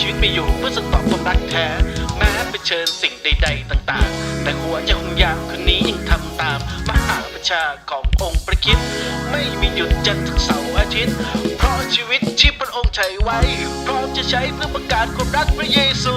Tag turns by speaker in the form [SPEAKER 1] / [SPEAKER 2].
[SPEAKER 1] ชีวิตไปอยู่เพื่อส่งต่อความรักแท้
[SPEAKER 2] แม้ไปเชิญสิ่งใด ๆ ต่างๆ แต่หัวใจของยามคืนนี้ยังทำตาม มหาประชาขององค์ประคิดไม่มีหยุดจันทร์ถึงเสาร์อาทิตย์ เพราะชีวิตที่พระองค์ใช้ไว้ พร้อมจะใช้เพื่อประกาศความรักพระเยซู